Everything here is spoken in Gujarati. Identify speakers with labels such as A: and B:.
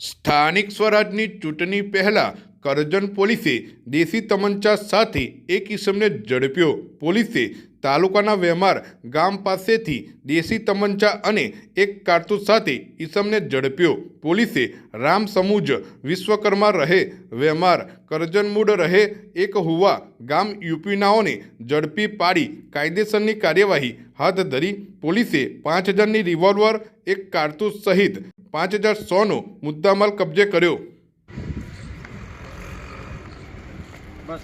A: સ્થાનિક સ્વરાજની ચૂંટણી પહેલાં કરજણ પોલીસે દેશી તમંચા સાથે એક ઈસમને ઝડપ્યો. પોલીસે તાલુકાના વેમાર ગામ પાસેથી દેશી તમંચા અને એક કારતૂસ સાથે ઈસમને ઝડપ્યો. પોલીસે રામ સમુજ વિશ્વકર્મા રહે, વેમાર કરજણ મૂળ રહે, એક હુવા ગામ યુપીનાઓને ઝડપી પાડી કાયદેસરની કાર્યવાહી હાથ ધરી. પોલીસે પાંચ હજારની રિવોલ્વર, એક કારતૂસ સહિત પાંચ હજાર સોનો મુદ્દામાલ કબજે કર્યો.
B: બસ.